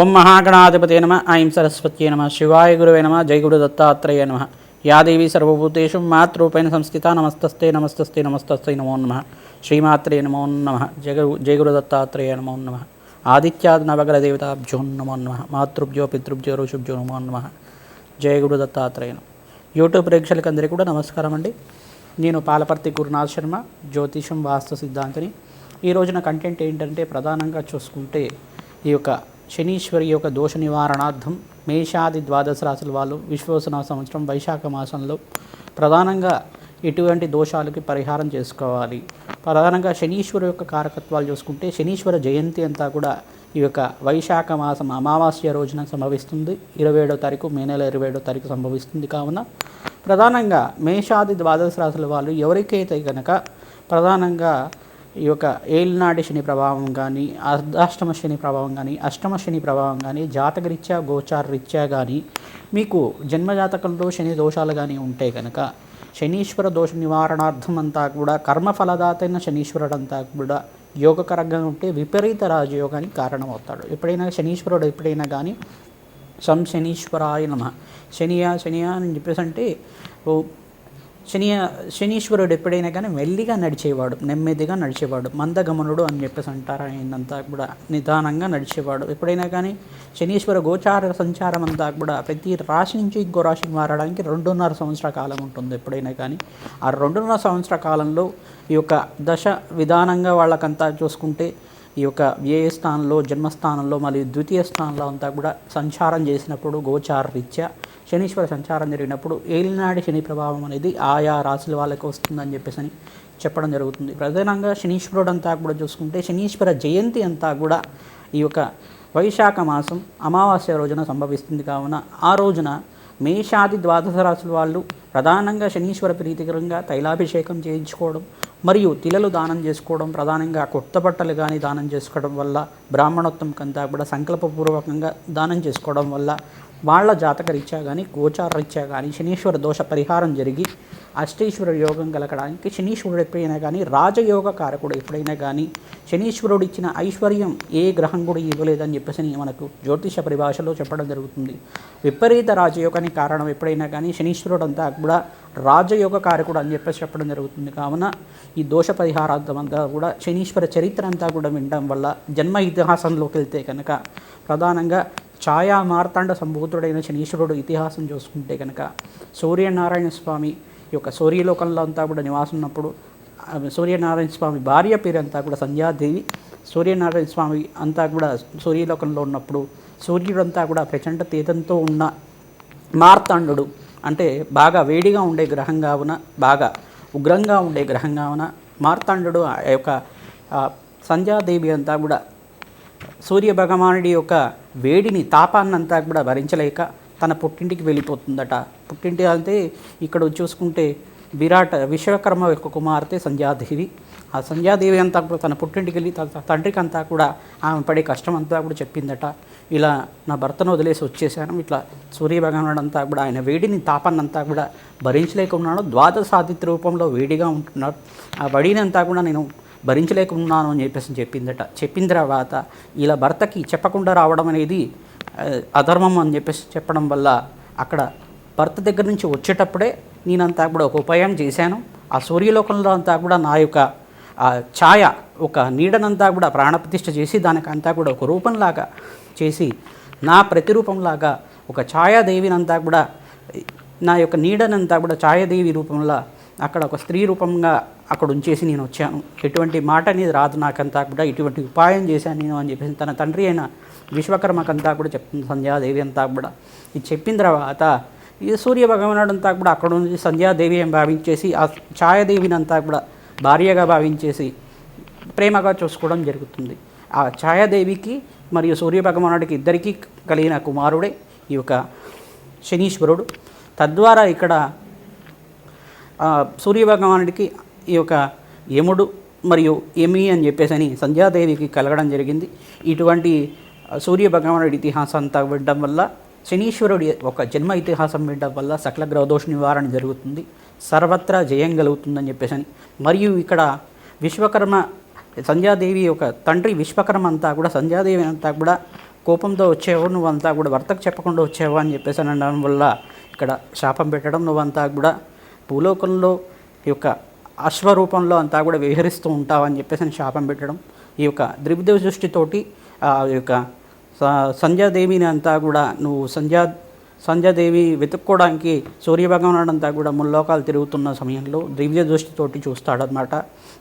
ఓం మహాగణాధిపతే నమ ఐం సరస్వత్యే నమ శివాయ గురువే నమ జై గురు దత్తాత్రేయ నమ. యాదేవి సర్వభూతేషు మాతృపైన సంస్థిత నమస్తస్తే నమస్తస్తే నమస్తస్తే నమో నమ. శ్రీమాత్రే నమో నమ. జగ జై గురు దత్తాత్రేయ నమో నమ. ఆదిత్యాది నవగ్ర దేవతాభ్యో నమో నమ. మాతృభ్యో పితృభ్యో ఋషుభ్యో నమో నమ. జయ గురు దత్తాత్రేయ నమః. యూట్యూబ్ ప్రేక్షకులందరికీ కూడా నమస్కారం అండి. నేను పాలపర్తి గురునాథ్ శర్మ జ్యోతిషం వాస్తు సిద్ధాంతిని. ఈ రోజున కంటెంట్ ఏంటంటే ప్రధానంగా చూసుకుంటే ఈ యొక్క శనీశ్వరి యొక్క దోష నివారణార్థం మేషాది ద్వాదశ రాశుల వాళ్ళు విశ్వసన సంవత్సరం వైశాఖ మాసంలో ప్రధానంగా ఎటువంటి దోషాలకి పరిహారం చేసుకోవాలి. ప్రధానంగా శనీశ్వరు యొక్క కారకత్వాలు చూసుకుంటే శనీశ్వర జయంతి అంతా కూడా ఈ యొక్క వైశాఖ మాసం అమావాస్య రోజున సంభవిస్తుంది. ఇరవై ఏడో తారీఖు మే నెల ఇరవై ఏడో తారీఖు సంభవిస్తుంది కావున. ప్రధానంగా మేషాది ద్వాదశ రాశుల వాళ్ళు ఎవరికైతే కనుక ప్రధానంగా ఈ యొక్క ఏలినాటి శని ప్రభావం కానీ అర్ధాష్టమ శని ప్రభావం కానీ అష్టమ శని ప్రభావం కానీ జాతకరీత్యా గోచారరీత్యా కానీ మీకు జన్మజాతకంలో శని దోషాలు కానీ ఉంటే కనుక శనీశ్వర దోష నివారణార్థం అంతా కూడా కర్మఫలదాతైన శనీశ్వరుడు అంతా కూడా యోగకరంగా ఉంటే విపరీత రాజయోగానికి కారణమవుతాడు. ఎప్పుడైనా శనీశ్వరుడు ఎప్పుడైనా కానీ సం శనీశ్వరాయ నమ. శనియా శనియా అని చెప్పేసి అంటే శని శనీశ్వరుడు ఎప్పుడైనా కానీ మెల్లిగా నడిచేవాడు నెమ్మదిగా నడిచేవాడు మందగమనుడు అని చెప్పేసి అంటారు ఆయనంతా కూడా. నిదానంగా నడిచేవాడు. ఎప్పుడైనా కానీ శనీశ్వర గోచార సంచారం అంతా కూడా ప్రతి రాశి నుంచి ఇంకో రాశికి మారడానికి రెండున్నర సంవత్సర కాలం ఉంటుంది ఎప్పుడైనా కానీ. ఆ రెండున్నర సంవత్సర కాలంలో ఈ యొక్క దశ విధానంగా వాళ్ళకంతా చూసుకుంటే ఈ యొక్క వ్యయ స్థానంలో జన్మస్థానంలో మరియు ద్వితీయ స్థానంలో అంతా కూడా సంచారం చేసినప్పుడు గోచార రీత్యా శనీశ్వర సంచారం జరిగినప్పుడు ఏలినాడి శని ప్రభావం అనేది ఆయా రాశుల వాళ్ళకి వస్తుందని చెప్పేసి అని చెప్పడం జరుగుతుంది. ప్రధానంగా శనీశ్వరుడు అంతా కూడా చూసుకుంటే శనీశ్వర జయంతి అంతా కూడా ఈ యొక్క వైశాఖ మాసం అమావాస్య రోజున సంభవిస్తుంది. కావున ఆ రోజున మేషాది ద్వాదశ రాశుల వాళ్ళు ప్రధానంగా శనీశ్వర ప్రీతికరంగా తైలాభిషేకం చేయించుకోవడం మరియు తిలలు దానం చేసుకోవడం ప్రధానంగా కొత్త బట్టలు కానీ దానం చేసుకోవడం వల్ల బ్రాహ్మణోత్తం కంతా కూడా సంకల్పపూర్వకంగా దానం చేసుకోవడం వల్ల వాళ్ళ జాతక రీత్యా కానీ గోచార రీత్యా కానీ శనీశ్వర దోష పరిహారం జరిగి అష్టేశ్వర యోగం కలగడానికి శనీశ్వరుడు ఎప్పుడైనా కానీ రాజయోగ కారకుడు ఎప్పుడైనా కానీ శనీశ్వరుడు ఇచ్చిన ఐశ్వర్యం ఏ గ్రహం కూడా ఇవ్వలేదని చెప్పేసి మనకు జ్యోతిష పరిభాషలో చెప్పడం జరుగుతుంది. విపరీత రాజయోగానికి కారణం ఎప్పుడైనా కానీ శనీశ్వరుడు అంతా కూడా రాజయోగ కారకుడు అని చెప్పేసి చెప్పడం జరుగుతుంది. కావున ఈ దోష పరిహారార్థం అంతా కూడా శనీశ్వర చరిత్ర అంతా కూడా వినడం వల్ల జన్మ ఇతిహాసంలోకి వెళ్తే కనుక ప్రధానంగా ఛాయా మార్తాండ సంభూతుడైన శనీశ్వరుడు ఇతిహాసం చూసుకుంటే కనుక సూర్యనారాయణ స్వామి ఈ యొక్క సూర్యలోకంలో అంతా కూడా నివాసం ఉన్నప్పుడు సూర్యనారాయణ స్వామి భార్య పేరు అంతా కూడా సంధ్యాదేవి సూర్యనారాయణ స్వామి అంతా కూడా సూర్యలోకంలో ఉన్నప్పుడు సూర్యుడంతా కూడా ప్రచండ తీతంతో ఉన్న మార్తాండు అంటే బాగా వేడిగా ఉండే గ్రహం కావున బాగా ఉగ్రంగా ఉండే గ్రహం కావున మార్తాండు ఆ యొక్క సంధ్యాదేవి అంతా కూడా సూర్య భగవానుడి యొక్క వేడిని తాపాన్నంతా కూడా భరించలేక తన పుట్టింటికి వెళ్ళిపోతుందట. పుట్టింటి అంటే ఇక్కడ చూసుకుంటే విరాట్ విశ్వకర్మ యొక్క కుమార్తె సంధ్యాదేవి. ఆ సంధ్యాదేవి అంతా కూడా తన పుట్టింటికి వెళ్ళి తన తండ్రికి అంతా కూడా ఆమె పడే కష్టం అంతా కూడా చెప్పిందట. ఇలా నా భర్తను వదిలేసి వచ్చేసాను. ఇట్లా సూర్యభగవానుడు అంతా కూడా ఆయన వేడిని తాపాన్నంతా కూడా భరించలేకున్నాడు ద్వాదశాదిత్య రూపంలో వేడిగా ఉంటున్నాడు. ఆ వడినంతా కూడా నేను భరించలేకున్నాను అని చెప్పేసి చెప్పిందట. చెప్పిన తర్వాత ఇలా భర్తకి చెప్పకుండా రావడం అనేది అధర్మం అని చెప్పేసి చెప్పడం వల్ల అక్కడ భర్త దగ్గర నుంచి వచ్చేటప్పుడే నేనంతా కూడా ఒక ఉపాయం చేశాను. ఆ సూర్యలోకంలో అంతా కూడా నా యొక్క ఛాయ ఒక నీడనంతా కూడా ప్రాణప్రతిష్ఠ చేసి దానికంతా కూడా ఒక రూపంలాగా చేసి నా ప్రతిరూపంలాగా ఒక ఛాయాదేవినంతా కూడా నా యొక్క నీడనంతా కూడా ఛాయాదేవి రూపంలో అక్కడ ఒక స్త్రీ రూపంగా అక్కడ ఉంచేసి నేను వచ్చాను. ఎటువంటి మాట అనేది రాదు నాకంతా కూడా. ఇటువంటి ఉపాయం చేశాను నేను అని చెప్పేసి తన తండ్రి అయిన విశ్వకర్మకంతా కూడా చెప్తుంది సంధ్యాదేవి అంతా కూడా. ఇది చెప్పిన తర్వాత ఈ సూర్య భగవానుడు అంతా కూడా అక్కడ నుంచి సంధ్యాదేవి అని భావించేసి ఆ ఛాయాదేవిని అంతా కూడా భార్యగా భావించేసి ప్రేమగా చూసుకోవడం జరుగుతుంది. ఆ ఛాయాదేవికి మరియు సూర్య భగవానుడికి ఇద్దరికీ కలిగిన కుమారుడే ఈ యొక్క శనీశ్వరుడు. తద్వారా ఇక్కడ సూర్య భగవానుడికి ఈ యొక్క యముడు మరియు యమి అని చెప్పేసి అని సంధ్యాదేవికి కలగడం జరిగింది. ఇటువంటి సూర్య భగవానుడి ఇతిహాసం అంతా వినడం వల్ల శనీశ్వరుడి ఒక జన్మ ఇతిహాసం వినడం వల్ల సకల గ్రహదోష నివారణ జరుగుతుంది. సర్వత్రా జయం కలుగుతుందని చెప్పేసి అని మరియు ఇక్కడ విశ్వకర్మ సంధ్యాదేవి యొక్క తండ్రి విశ్వకర్మ అంతా కూడా సంధ్యాదేవి అంతా కూడా కోపంతో వచ్చేవాడు నువ్వంతా కూడా భర్తకు చెప్పకుండా వచ్చేవా అని చెప్పేసి అనడం వల్ల ఇక్కడ శాపం పెట్టడం నువ్వంతా కూడా భూలోకంలో యొక్క అశ్వరూపంలో అంతా కూడా విహరిస్తూ ఉంటావు అని చెప్పేసి అని శాపం పెట్టడం ఈ యొక్క ద్రివిదేవ సృష్టితోటి ఆ యొక్క సంధ్యాదేవిని అంతా కూడా నువ్వు సంధ్యా సంధ్యాదేవి వెతుక్కోవడానికి సూర్యభగవానుడు అంతా కూడా ముల్లోకాలు తిరుగుతున్న సమయంలో దివ్య దృష్టితోటి చూస్తాడనమాట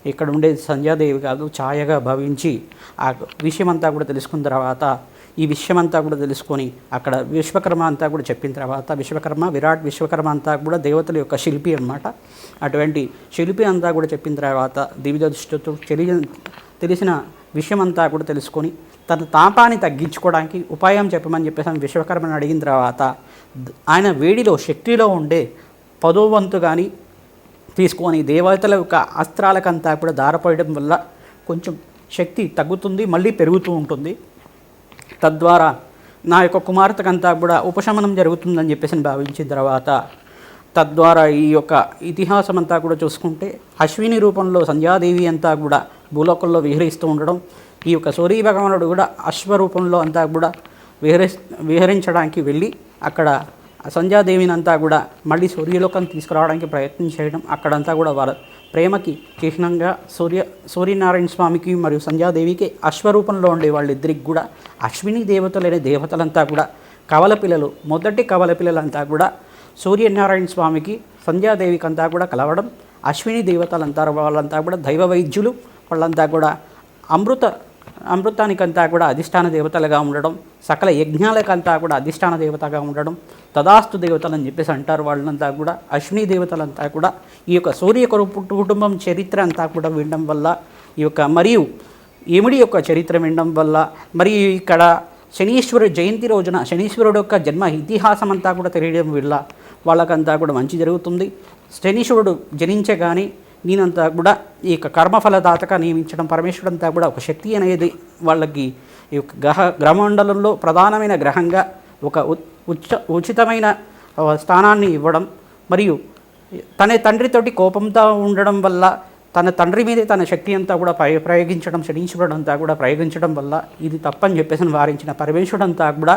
ఇక్కడ ఉండే సంధ్యాదేవి కాదు ఛాయగా భావించి ఆ విషయం అంతా కూడా తెలుసుకున్న తర్వాత ఈ విషయం అంతా కూడా తెలుసుకొని అక్కడ విశ్వకర్మ అంతా కూడా చెప్పిన తర్వాత విశ్వకర్మ విరాట్ విశ్వకర్మ అంతా కూడా దేవతల యొక్క శిల్పి అన్నమాట. అటువంటి శిల్పి అంతా కూడా చెప్పిన తర్వాత దివ్య దృష్టితో తెలియ తెలిసిన విషయం అంతా కూడా తెలుసుకొని తన తాపాన్ని తగ్గించుకోవడానికి ఉపాయం చెప్పమని చెప్పేసి విశ్వకర్మని అడిగిన తర్వాత ఆయన వేడిలో శక్తిలో ఉండే పదో వంతు కానీ తీసుకొని దేవతల యొక్క అస్త్రాలకంతా కూడా దారపోయడం వల్ల కొంచెం శక్తి తగ్గుతుంది మళ్ళీ పెరుగుతూ ఉంటుంది. తద్వారా నా యొక్క కుమార్తెకంతా కూడా ఉపశమనం జరుగుతుందని చెప్పేసి భావించిన తర్వాత తద్వారా ఈ యొక్క ఇతిహాసం అంతా కూడా చూసుకుంటే అశ్విని రూపంలో సంధ్యాదేవి అంతా కూడా భూలోకంలో విహరిస్తూ ఉండడం ఈ యొక్క సూర్య భగవానుడు కూడా అశ్వరూపంలో అంతా కూడా విహరి విహరించడానికి వెళ్ళి అక్కడ సంధ్యాదేవిని అంతా కూడా మళ్ళీ సూర్యలోకం తీసుకురావడానికి ప్రయత్నం చేయడం అక్కడంతా కూడా వారు ప్రేమకి చిహ్నంగా సూర్య సూర్యనారాయణ స్వామికి మరియు సంధ్యాదేవికి అశ్వరూపంలో ఉండే వాళ్ళిద్దరికి కూడా అశ్విని దేవతలైన దేవతలంతా కూడా కవల పిల్లలు మొదటి కవల పిల్లలంతా కూడా సూర్యనారాయణ స్వామికి సంధ్యాదేవికి అంతా కూడా కలవడం అశ్విని దేవతలంతా వాళ్ళంతా కూడా దైవ వైద్యులు వాళ్ళంతా కూడా అమృత అమృతానికంతా కూడా అధిష్టాన దేవతలుగా ఉండడం సకల యజ్ఞాలకంతా కూడా అధిష్టాన దేవతగా ఉండడం తదాస్తు దేవతలు అని చెప్పేసి అంటారు వాళ్ళంతా కూడా అశ్విని దేవతలంతా కూడా ఈ యొక్క సూర్య కురు- కుటుంబం చరిత్ర అంతా కూడా వినడం వల్ల ఈ యొక్క మరియు యముడి యొక్క చరిత్ర వినడం వల్ల మరియు ఇక్కడ శనీశ్వరుడు జయంతి రోజున శనీశ్వరుడు యొక్క జన్మ ఇతిహాసం అంతా కూడా తెలియడం వల్ల వాళ్ళకంతా కూడా మంచి జరుగుతుంది. శనీశ్వరుడు జనించగానే నేనంతా కూడా ఈ యొక్క కర్మఫలదాతగా నియమించడం పరమేశ్వరుడు అంతా కూడా ఒక శక్తి అనేది వాళ్ళకి ఈ యొక్క గ్రహ గ్రహమండలంలో ప్రధానమైన గ్రహంగా ఒక ఉచ ఉచితమైన స్థానాన్ని ఇవ్వడం మరియు తన తండ్రితోటి కోపంతో ఉండడం వల్ల తన తండ్రి మీదే తన శక్తి అంతా కూడా ప్రయ ప్రయోగించడం శనీశ్వరుడు అంతా కూడా ప్రయోగించడం వల్ల ఇది తప్పని చెప్పేసి వారించిన పరమేశ్వరుడు అంతా కూడా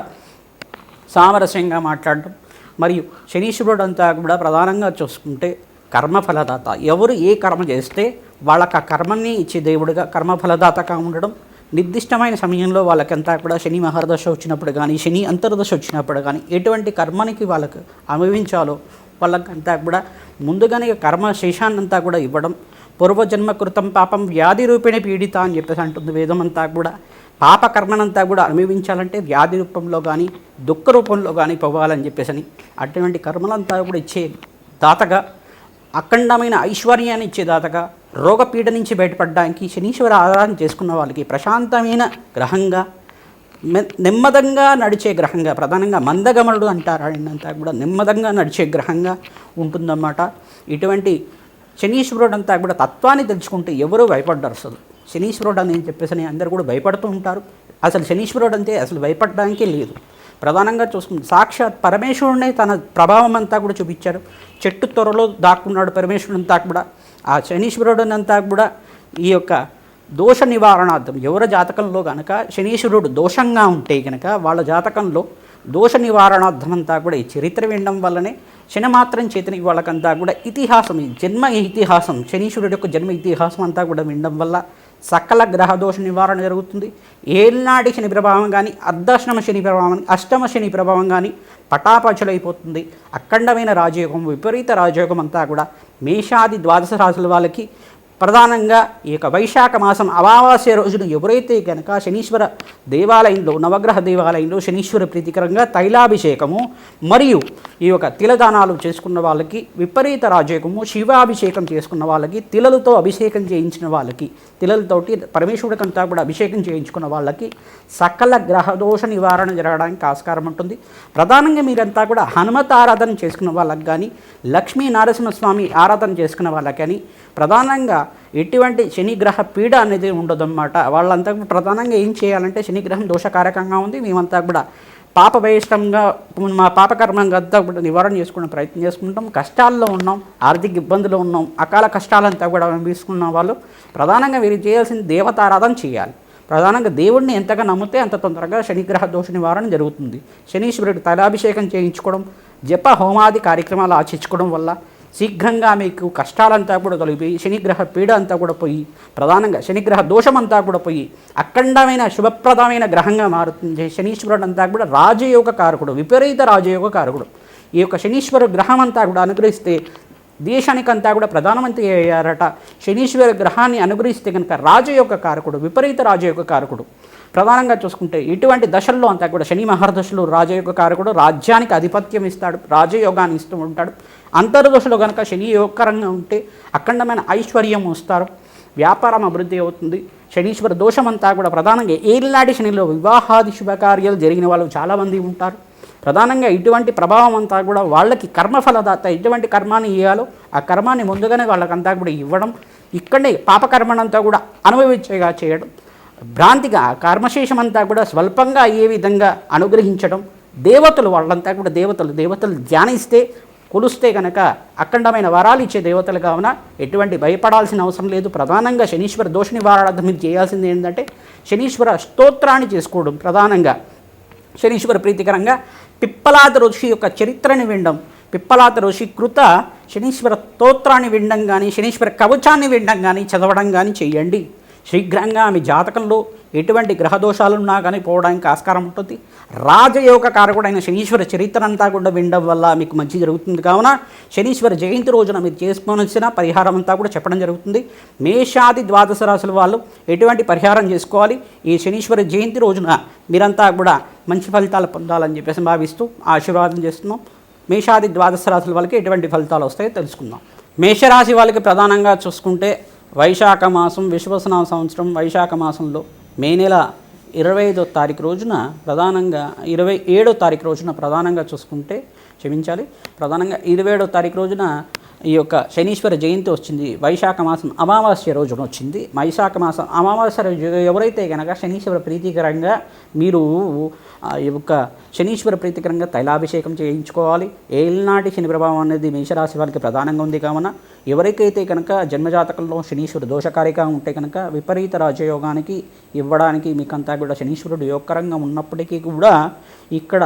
సామరస్యంగా మాట్లాడడం మరియు శనీశ్వరుడు అంతా కూడా ప్రధానంగా చూసుకుంటే కర్మఫలదాత. ఎవరు ఏ కర్మ చేస్తే వాళ్ళకి ఆ కర్మని ఇచ్చే దేవుడిగా కర్మఫలదాతగా ఉండడం. నిర్దిష్టమైన సమయంలో వాళ్ళకంతా కూడా శని మహర్దశ వచ్చినప్పుడు కానీ శని అంతర్దశ వచ్చినప్పుడు కానీ ఎటువంటి కర్మనికి వాళ్ళకు అనుభవించాలో వాళ్ళకంతా కూడా ముందుగానే కర్మ శేషాన్నంతా కూడా ఇవ్వడం. పూర్వజన్మ కృతం పాపం వ్యాధి రూపేణ పీడిత అని చెప్పేసి అంటుంది వేదం అంతా కూడా. పాప కర్మనంతా కూడా అనుభవించాలంటే వ్యాధి రూపంలో కానీ దుఃఖ రూపంలో కానీ పోవాలని చెప్పేసి అని అటువంటి కర్మలంతా కూడా ఇచ్చే దాతగా అఖండమైన ఐశ్వర్యాన్ని ఇచ్చే దాతగా రోగపీడ నుంచి బయటపడడానికి శనీశ్వర ఆరాధన చేసుకున్న వాళ్ళకి ప్రశాంతమైన గ్రహంగా నెమ్మదంగా నడిచే గ్రహంగా ప్రధానంగా మందగమనుడు అంటారు ఆయనంతా కూడా నెమ్మదంగా నడిచే గ్రహంగా ఉంటుందన్నమాట. ఇటువంటి శనీశ్వరుడు అంతా కూడా తత్వాన్ని తెలుసుకుంటే ఎవరూ భయపడ్డారు అసలు. శనీశ్వరుడు అని చెప్పేసి అని అందరూ కూడా భయపడుతూ ఉంటారు. అసలు శనీశ్వరుడు అంటే అసలు భయపడడానికే లేదు. ప్రధానంగా చూసుకుంటే సాక్షాత్ పరమేశ్వరుడే తన ప్రభావం అంతా కూడా చూపించారు. చెట్టు త్వరలో దాక్కున్నాడు పరమేశ్వరుడు అంతా కూడా. ఆ శనీశ్వరుడునంతా కూడా ఈ యొక్క దోష నివారణార్థం ఎవరి జాతకంలో కనుక శనీశ్వరుడు దోషంగా ఉంటే కనుక వాళ్ళ జాతకంలో దోష నివారణార్థం అంతా కూడా ఈ చరిత్ర వినడం వల్లనే శనిమాత్రం చేతని వాళ్ళకంతా కూడా ఇతిహాసం ఈ జన్మ ఇతిహాసం శనీశ్వరుడు యొక్క జన్మ ఇతిహాసం అంతా కూడా వినడం వల్ల సకల గ్రహ దోష నివారణ జరుగుతుంది. ఏళ్ళనాటి శని ప్రభావం కానీ అర్ధాశ్రమ శని ప్రభావం అష్టమ శని ప్రభావం కానీ పటాపచలైపోతుంది. అఖండమైన రాజయోగం విపరీత రాజయోగం అంతా కూడా మేషాది ద్వాదశ రాశుల వాళ్ళకి ప్రధానంగా ఈ యొక్క వైశాఖ మాసం అమావాస్య రోజున ఎవరైతే కనుక శనీశ్వర దేవాలయంలో నవగ్రహ దేవాలయంలో శనీశ్వర ప్రీతికరంగా తైలాభిషేకము మరియు ఈ యొక్క తిలదానాలు చేసుకున్న వాళ్ళకి విపరీత రాజయోగము శివాభిషేకం చేసుకున్న వాళ్ళకి తిలలతో అభిషేకం చేయించిన వాళ్ళకి తిలలతోటి పరమేశ్వరుడికంతా కూడా అభిషేకం చేయించుకున్న వాళ్ళకి సకల గ్రహదోష నివారణ జరగడానికి ఆస్కారం ఉంటుంది. ప్రధానంగా మీరంతా కూడా హనుమత ఆరాధన చేసుకున్న వాళ్ళకి కానీ లక్ష్మీ నరసింహస్వామి ఆరాధన చేసుకున్న వాళ్ళకి కానీ ప్రధానంగా ఎటువంటి శనిగ్రహ పీడ అనేది ఉండదన్నమాట. వాళ్ళంతా కూడా ప్రధానంగా ఏం చేయాలంటే శనిగ్రహం దోషకారకంగా ఉంది. మేమంతా కూడా పాప బహిష్టంగా మా పాపకర్మంగా అంతా కూడా నివారణ చేసుకునే ప్రయత్నం చేసుకుంటాం. కష్టాల్లో ఉన్నాం ఆర్థిక ఇబ్బందులు ఉన్నాం అకాల కష్టాలంతా కూడా తీసుకున్న వాళ్ళు ప్రధానంగా వీరు చేయాల్సిన దేవతారాధన చేయాలి. ప్రధానంగా దేవుడిని ఎంతగా నమ్మితే అంత తొందరగా శనిగ్రహ దోష నివారణ జరుగుతుంది. శనీశ్వరుడు తైలాభిషేకం చేయించుకోవడం జప హోమాది కార్యక్రమాలు ఆచరించుకోవడం వల్ల శీఘ్రంగా మీకు కష్టాలంతా కూడా తొలగిపోయి శనిగ్రహ పీడ అంతా కూడా పోయి ప్రధానంగా శనిగ్రహ దోషమంతా కూడా పోయి అఖండమైన శుభప్రదమైన గ్రహంగా మారుతుంది. శనీశ్వరుడు అంతా కూడా రాజయోగ కారకుడు విపరీత రాజయోగ కారకుడు. ఈ యొక్క శనీశ్వర గ్రహం అంతా కూడా అనుగ్రహిస్తే దేశానికంతా కూడా ప్రధానమంత్రి అయ్యారట. శనీశ్వర గ్రహాన్ని అనుగ్రహిస్తే కనుక రాజయోగ కారకుడు విపరీత రాజయోగ కారకుడు. ప్రధానంగా చూసుకుంటే ఇటువంటి దశల్లో అంతా కూడా శని మహర్దశలు రాజయోగ కారకుడు రాజ్యానికి ఆధిపత్యం ఇస్తాడు రాజయోగాన్ని ఇస్తూ ఉంటాడు. అంతర్దశలో కనుక శని యోగకరంగా ఉంటే అఖండమైన ఐశ్వర్యం వస్తారు. వ్యాపారం అభివృద్ధి అవుతుంది. శనీశ్వర దోషమంతా కూడా ప్రధానంగా ఏలినాటి శనిలో వివాహాది శుభకార్యాలు జరిగిన వాళ్ళు చాలామంది ఉంటారు. ప్రధానంగా ఇటువంటి ప్రభావం అంతా కూడా వాళ్ళకి కర్మఫలదాత ఎటువంటి కర్మాన్ని ఇవ్వాలో ఆ కర్మాన్ని ముందుగానే వాళ్ళకంతా కూడా ఇవ్వడం ఇక్కడే పాపకర్మనంతా కూడా అనుభవించేగా చేయడం భ్రాంతిగా కర్మశేషం అంతా కూడా స్వల్పంగా అయ్యే విధంగా అనుగ్రహించడం దేవతలు వాళ్ళంతా కూడా దేవతలు దేవతలు ధ్యానిస్తే కొలుస్తే కనుక అఖండమైన వరాలు ఇచ్చే దేవతలు కావున ఎటువంటి భయపడాల్సిన అవసరం లేదు. ప్రధానంగా శనీశ్వర దోష నివారణార్థం మీరు చేయాల్సింది ఏంటంటే శనీశ్వర స్తోత్రాన్ని చేసుకోవడం ప్రధానంగా. శనీశ్వర ప్రీతికరంగా పిప్పలాద ఋషి యొక్క చరిత్రని వినడం పిప్పలాద ఋషి కృత శనీశ్వర స్తోత్రాన్ని వినడం కానీ శనీశ్వర కవచాన్ని వినడం కానీ చదవడం కానీ చేయండి. శీఘ్రంగా మీ జాతకంలో ఎటువంటి గ్రహదోషాలు ఉన్నా కానీ పోవడానికి ఆస్కారం ఉంటుంది. రాజయోగ కారకుడైన శనీశ్వర చరిత్ర అంతా కూడా వినడం వల్ల మీకు మంచి జరుగుతుంది. కావున శనీశ్వర జయంతి రోజున మీరు చేసుకోవాల్సిన పరిహారం అంతా కూడా చెప్పడం జరుగుతుంది. మేషాది ద్వాదశ రాశుల వాళ్ళు ఎటువంటి పరిహారం చేసుకోవాలి? ఈ శనీశ్వర జయంతి రోజున మీరంతా కూడా మంచి ఫలితాలు పొందాలని చెప్పేసి భావిస్తూ ఆశీర్వాదం చేస్తున్నాం. మేషాది ద్వాదశ రాశుల వాళ్ళకి ఎటువంటి ఫలితాలు వస్తాయో తెలుసుకుందాం. మేషరాశి వాళ్ళకి ప్రధానంగా చూసుకుంటే వైశాఖ మాసం విశ్వసనామ సంవత్సరం వైశాఖ మాసంలో మే నెల ఇరవై ఐదో తారీఖు రోజున ప్రధానంగా ఇరవై ఏడో తారీఖు రోజున ప్రధానంగా చూసుకుంటే క్షమించాలి ప్రధానంగా ఇరవై ఏడో తారీఖు రోజున ఈ యొక్క శనీశ్వర జయంతి వచ్చింది. వైశాఖ మాసం అమావాస్య రోజున వచ్చింది. వైశాఖ మాసం అమావాస్య రోజు ఎవరైతే కనుక శనీశ్వర ప్రీతికరంగా మీరు ఈ యొక్క శనీశ్వర ప్రీతికరంగా తైలాభిషేకం చేయించుకోవాలి. ఏలినాటి శని ప్రభావం అనేది మేషరాశి వారికి ప్రధానంగా ఉంది కావున ఎవరికైతే కనుక జన్మజాతకంలో శనీశ్వరుడు దోషకారిగా ఉంటే కనుక విపరీత రాజయోగానికి ఇవ్వడానికి మీకంతా కూడా శనీశ్వరుడు యోగకరంగా ఉన్నప్పటికీ కూడా ఇక్కడ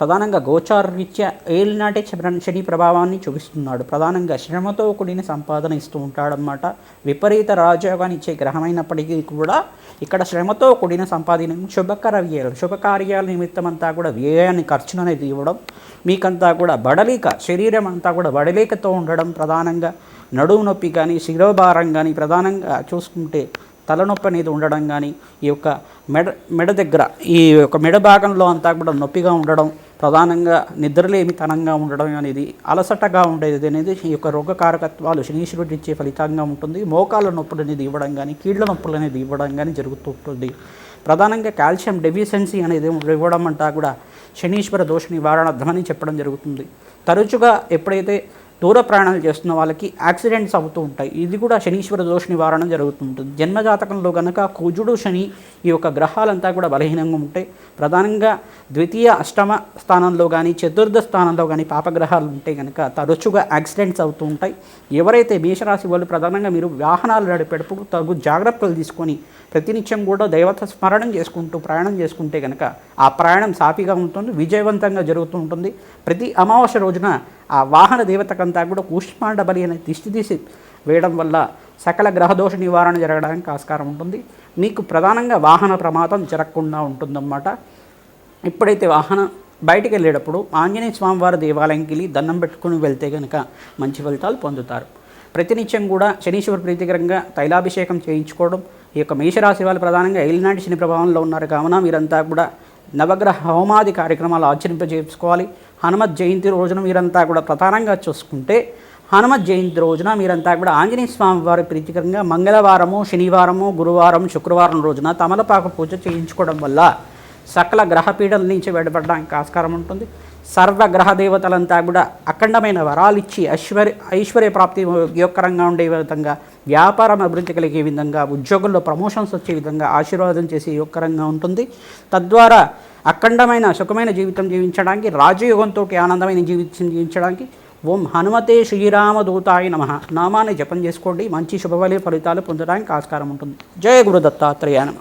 ప్రధానంగా గోచారరీత్యా ఏలినాటి చంద్ర శని ప్రభావాన్ని చూపిస్తున్నాడు. ప్రధానంగా శ్రమతో కూడిన సంపాదన ఇస్తూ ఉంటాడనమాట విపరీత రాజయోగాన్ని ఇచ్చే గ్రహమైనప్పటికీ కూడా ఇక్కడ శ్రమతో కూడిన సంపాదన శుభకార్యాలు శుభకార్యాల నిమిత్తం అంతా కూడా వ్యయాన్ని ఖర్చును అనేది ఇవ్వడం మీకంతా కూడా బడలిక శరీరం అంతా కూడా బడలికతో ఉండడం ప్రధానంగా నడుము నొప్పి కానీ శిరోభారం కానీ ప్రధానంగా చూసుకుంటే తలనొప్పి అనేది ఉండడం కానీ ఈ యొక్క మెడ మెడ దగ్గర ఈ యొక్క మెడ భాగంలో అంతా కూడా నొప్పిగా ఉండడం ప్రధానంగా నిద్రలేమితనంగా ఉండడం అనేది అలసటగా ఉండేది అనేది ఈ యొక్క రోగకారకత్వాలు శనీశ్వరుడు ఇచ్చే ఫలితంగా ఉంటుంది. మోకాళ్ళ నొప్పులు అనేది ఇవ్వడం కానీ కీళ్ళ నొప్పులు అనేది ఇవ్వడం కానీ జరుగుతుంటుంది ప్రధానంగా కాల్షియం డెఫిషియన్సీ అనేది ఇవ్వడం అంటా కూడా శనీశ్వర దోష నివారణార్థమని చెప్పడం జరుగుతుంది. తరచుగా ఎప్పుడైతే దూర ప్రయాణాలు చేస్తున్న వాళ్ళకి యాక్సిడెంట్స్ అవుతూ ఉంటాయి. ఇది కూడా శనీశ్వర దోష నివారణ జరుగుతుంటుంది జన్మజాతకంలో కనుక కుజుడు శని ఈ యొక్క గ్రహాలంతా కూడా బలహీనంగా ఉంటాయి ప్రధానంగా ద్వితీయ అష్టమ స్థానంలో కానీ చతుర్థ స్థానంలో కానీ పాపగ్రహాలు ఉంటే కనుక తరచుగా యాక్సిడెంట్స్ అవుతూ ఉంటాయి. ఎవరైతే మేషరాశి వాళ్ళు ప్రధానంగా మీరు వాహనాలు నడిపేటప్పుడు తగు జాగ్రత్తలు తీసుకొని ప్రతినిత్యం కూడా దైవత స్మరణం చేసుకుంటూ ప్రయాణం చేసుకుంటే కనుక ఆ ప్రయాణం సాఫీగా ఉంటుంది విజయవంతంగా జరుగుతూ ఉంటుంది. ప్రతి అమావాస్య రోజున ఆ వాహన దేవతకంతా కూడా కూష్మాండ బలి అనే దిష్టి తీసి వేయడం వల్ల సకల గ్రహదోష నివారణ జరగడానికి ఆస్కారం ఉంటుంది. మీకు ప్రధానంగా వాహన ప్రమాదం జరగకుండా ఉంటుందన్నమాట. ఎప్పుడైతే వాహనం బయటికి వెళ్ళేటప్పుడు ఆంజనేయ స్వామివారి దేవాలయంకి వెళ్ళి దండం పెట్టుకుని వెళ్తే కనుక మంచి ఫలితాలు పొందుతారు. ప్రతినిత్యం కూడా శనీశ్వర ప్రీతికరంగా తైలాభిషేకం చేయించుకోవడం ఈ యొక్క మేషరాశి వాళ్ళు ప్రధానంగా ఏలినాటి శని ప్రభావంలో ఉన్నారు. కావున మీరంతా కూడా నవగ్రహ హోమాది కార్యక్రమాలు ఆచరింపజేసుకోవాలి. హనుమత్ జయంతి రోజున మీరంతా కూడా ప్రధానంగా చూసుకుంటే హనుమత్ జయంతి రోజున మీరంతా కూడా ఆంజనేయ స్వామి వారి ప్రీతికరంగా మంగళవారము శనివారము గురువారం శుక్రవారం రోజున తమలపాకు పూజ చేయించుకోవడం వల్ల సకల గ్రహపీడల నుంచి విడబడడానికి ఆస్కారం ఉంటుంది. సర్వ గ్రహ దేవతలంతా కూడా అఖండమైన వరాలు ఇచ్చి ఐశ్వర్య ఐశ్వర్య ప్రాప్తి యోగకరంగా ఉండే విధంగా వ్యాపారం అభివృద్ధి కలిగే విధంగా ఉద్యోగుల్లో ప్రమోషన్స్ వచ్చే విధంగా ఆశీర్వాదం చేసే యోగకరంగా ఉంటుంది. తద్వారా అఖండమైన సుఖమైన జీవితం జీవించడానికి రాజయోగంతో ఆనందమైన జీవితం జీవించడానికి ఓం హనుమతే శ్రీరామదూతాయ నమ. నామాన్ని జపం చేసుకోండి. మంచి శుభవలే ఫలితాలు పొందడానికి ఆస్కారం ఉంటుంది. జయ గురు దత్తాత్రేయ నమ.